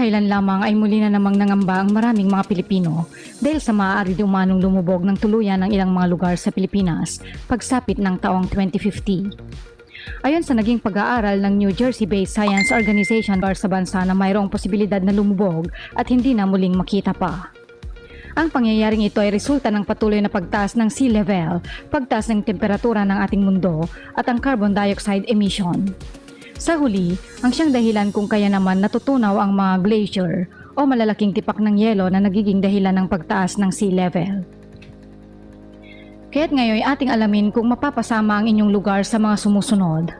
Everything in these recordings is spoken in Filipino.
Kamakailan lamang ay muli na namang nangamba ang maraming mga Pilipino dahil sa maaari umanong lumubog ng tuluyan ng ilang mga lugar sa Pilipinas pagsapit ng taong 2050. Ayon sa naging pag-aaral ng New Jersey-based Science Organization para sa bansa na mayroong posibilidad na lumubog at hindi na muling makita pa. Ang pangyayaring ito ay resulta ng patuloy na pagtaas ng sea level, pagtaas ng temperatura ng ating mundo at ang carbon dioxide emission. Sa huli, ang siyang dahilan kung kaya naman natutunaw ang mga glacier o malalaking tipak ng yelo na nagiging dahilan ng pagtaas ng sea level. Kaya't ngayon ating alamin kung mapapasama ang inyong lugar sa mga sumusunod.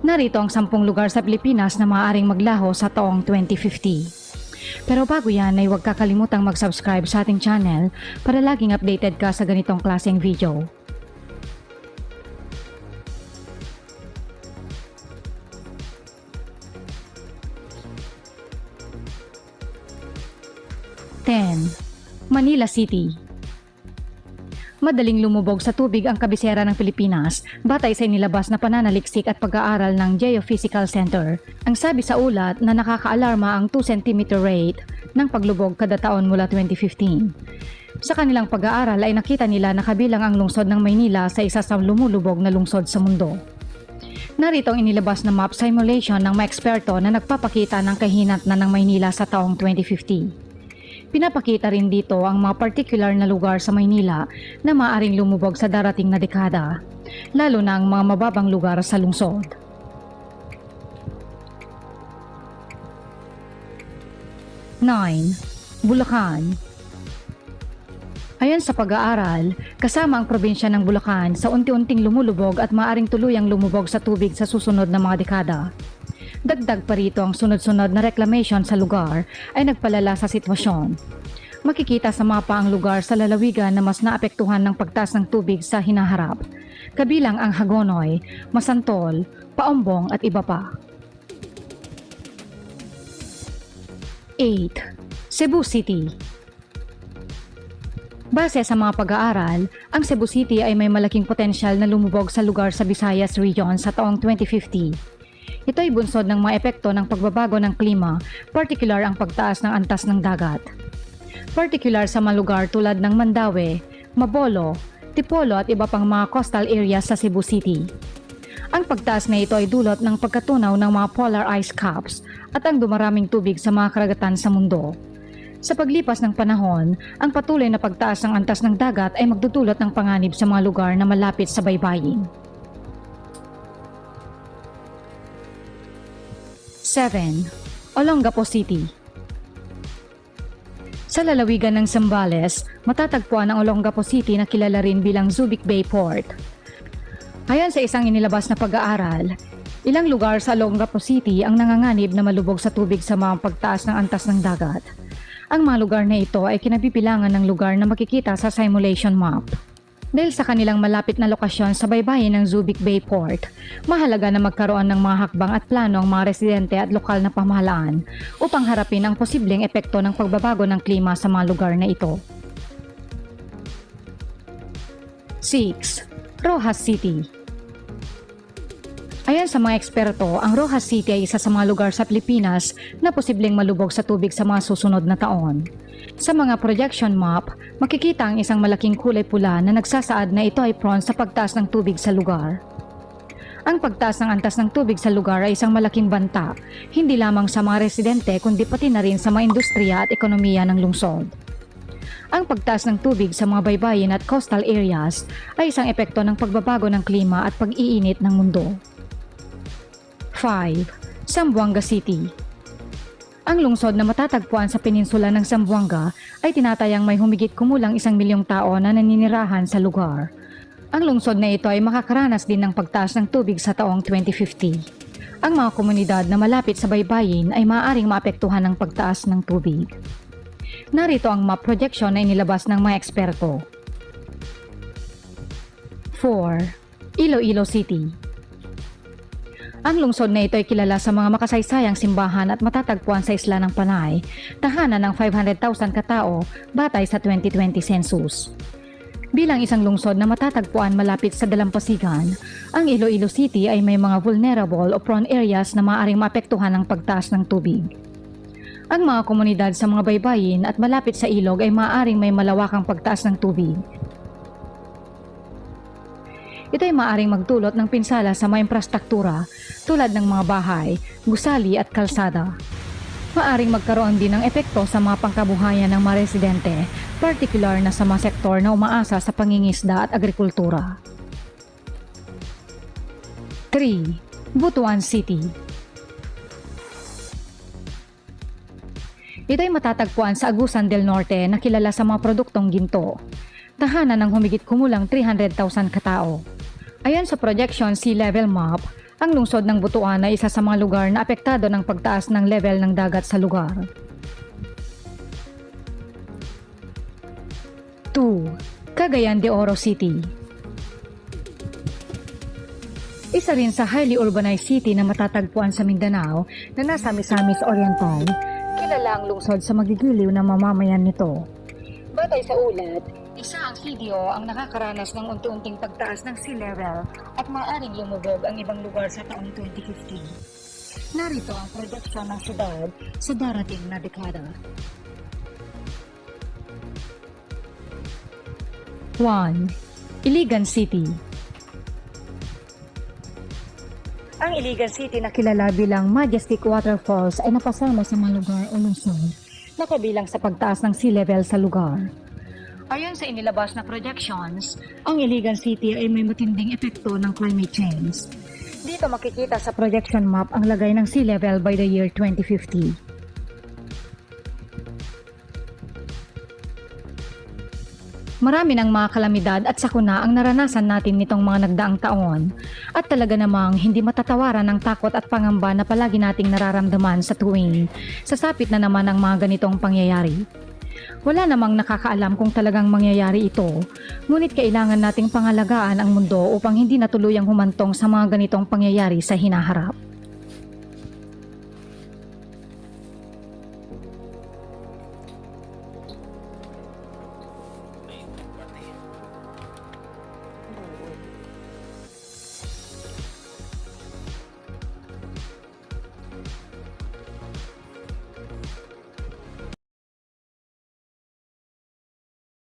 Narito ang sampung lugar sa Pilipinas na maaaring maglaho sa taong 2050. Pero bago yan ay huwag kakalimutang mag-subscribe sa ating channel para laging updated ka sa ganitong klaseng video. Ten, Manila City Madaling lumubog sa tubig ang kabisera ng Pilipinas batay sa inilabas na pananaliksik at pag-aaral ng Geophysical Center. Ang sabi sa ulat na nakakaalarma ang 2 cm rate ng paglubog kada taon mula 2015. Sa kanilang pag-aaral ay nakita nila na kabilang ang lungsod ng Maynila sa isa sa lumulubog na lungsod sa mundo. Narito ang inilabas na map simulation ng mga eksperto na nagpapakita ng kahinat na ng Maynila sa taong 2050. Pinapakita rin dito ang mga particular na lugar sa Maynila na maaring lumubog sa darating na dekada, lalo na ang mga mababang lugar sa lungsod. Nine, Bulacan Ayon sa pag-aaral, kasama ang probinsya ng Bulacan sa unti-unting lumulubog at maaring tuluyang lumubog sa tubig sa susunod na mga dekada. Dagdag pa rito ang sunod-sunod na reclamation sa lugar ay nagpalala sa sitwasyon. Makikita sa mapa ang lugar sa lalawigan na mas naapektuhan ng pagtaas ng tubig sa hinaharap, kabilang ang Hagonoy, Masantol, Paombong at iba pa. 8. Cebu City Base sa mga pag-aaral, ang Cebu City ay may malaking potensyal na lumubog sa lugar sa Visayas Region sa taong 2050 ito ay bunsod ng mga epekto ng pagbabago ng klima, particular ang pagtaas ng antas ng dagat. Particular sa mga lugar tulad ng Mandaue, Mabolo, Tipolo at iba pang mga coastal areas sa Cebu City. Ang pagtaas na ito ay dulot ng pagkatunaw ng mga polar ice caps at ang dumaraming tubig sa mga karagatan sa mundo. Sa paglipas ng panahon, ang patuloy na pagtaas ng antas ng dagat ay magdudulot ng panganib sa mga lugar na malapit sa baybayin. 7. Olongapo City Sa lalawigan ng Zambales, matatagpuan ang Olongapo City na kilala rin bilang Subic Bay Port. Ayon sa isang inilabas na pag-aaral, ilang lugar sa Olongapo City ang nanganganib na malubog sa tubig sa mga pagtaas ng antas ng dagat. Ang mga lugar na ito ay kinabibilangan ng lugar na makikita sa simulation map. Dahil sa kanilang malapit na lokasyon sa baybayin ng Subic Bay Port, mahalaga na magkaroon ng mga hakbang at plano ang mga residente at lokal na pamahalaan upang harapin ang posibleng epekto ng pagbabago ng klima sa mga lugar na ito. 6. Rojas City Ayon sa mga eksperto, ang Rojas City ay isa sa mga lugar sa Pilipinas na posibleng malubog sa tubig sa mga susunod na taon. Sa mga projection map, makikita ang isang malaking kulay pula na nagsasaad na ito ay prone sa pagtaas ng tubig sa lugar. Ang pagtaas ng antas ng tubig sa lugar ay isang malaking banta, hindi lamang sa mga residente kundi pati na rin sa mga industriya at ekonomiya ng lungsod. Ang pagtaas ng tubig sa mga baybayin at coastal areas ay isang epekto ng pagbabago ng klima at pag-iinit ng mundo. 5. Zamboanga City ang lungsod na matatagpuan sa peninsula ng Zamboanga ay tinatayang may humigit kumulang isang milyong tao na naninirahan sa lugar. Ang lungsod na ito ay makakaranas din ng pagtaas ng tubig sa taong 2050. Ang mga komunidad na malapit sa baybayin ay maaaring maapektuhan ng pagtaas ng tubig. Narito ang map projection na inilabas ng mga eksperto. 4. Iloilo City ang lungsod na ito ay kilala sa mga makasaysayang simbahan at matatagpuan sa isla ng Panay, tahanan ng 500,000 katao batay sa 2020 census. Bilang isang lungsod na matatagpuan malapit sa dalampasigan, ang Iloilo City ay may mga vulnerable o prone areas na maaaring maapektuhan ng pagtaas ng tubig. Ang mga komunidad sa mga baybayin at malapit sa ilog ay maaaring may malawakang pagtaas ng tubig. Ito ay maaaring magdulot ng pinsala sa mga infrastruktura tulad ng mga bahay, gusali at kalsada. Maaring magkaroon din ng epekto sa mga pangkabuhayan ng mga residente, partikular na sa mga sektor na umaasa sa pangingisda at agrikultura. 3. Butuan City Ito ay matatagpuan sa Agusan del Norte na kilala sa mga produktong ginto. Tahanan ng humigit kumulang 300,000 katao. Ayon sa projection Sea Level Map, ang lungsod ng Butuan ay isa sa mga lugar na apektado ng pagtaas ng level ng dagat sa lugar. 2. Cagayan de Oro City Isa rin sa highly urbanized city na matatagpuan sa Mindanao na nasa Misamis Oriental, kilala ang lungsod sa magigiliw na mamamayan nito. Batay sa ulat, isa ang nakakaranas ng unti-unting pagtaas ng sea level at maaaring lumubog ang ibang lugar sa taong 2050. Narito ang projection ng syudad sa darating na dekada. 1. Iligan City Ang Iligan City na kilala bilang Majestic Waterfalls ay napasama sa mga lugar o lungsod na kabilang sa pagtaas ng sea level sa lugar. Ayon sa inilabas na projections, ang Iligan City ay may matinding epekto ng climate change. Dito makikita sa projection map ang lagay ng sea level by the year 2050. Marami ng mga kalamidad at sakuna ang naranasan natin nitong mga nagdaang taon at talaga namang hindi matatawaran ng takot at pangamba na palagi nating nararamdaman sa tuwing sasapit na naman ang mga ganitong pangyayari. Wala namang nakakaalam kung talagang mangyayari ito, ngunit kailangan nating pangalagaan ang mundo upang hindi natuluyang humantong sa mga ganitong pangyayari sa hinaharap.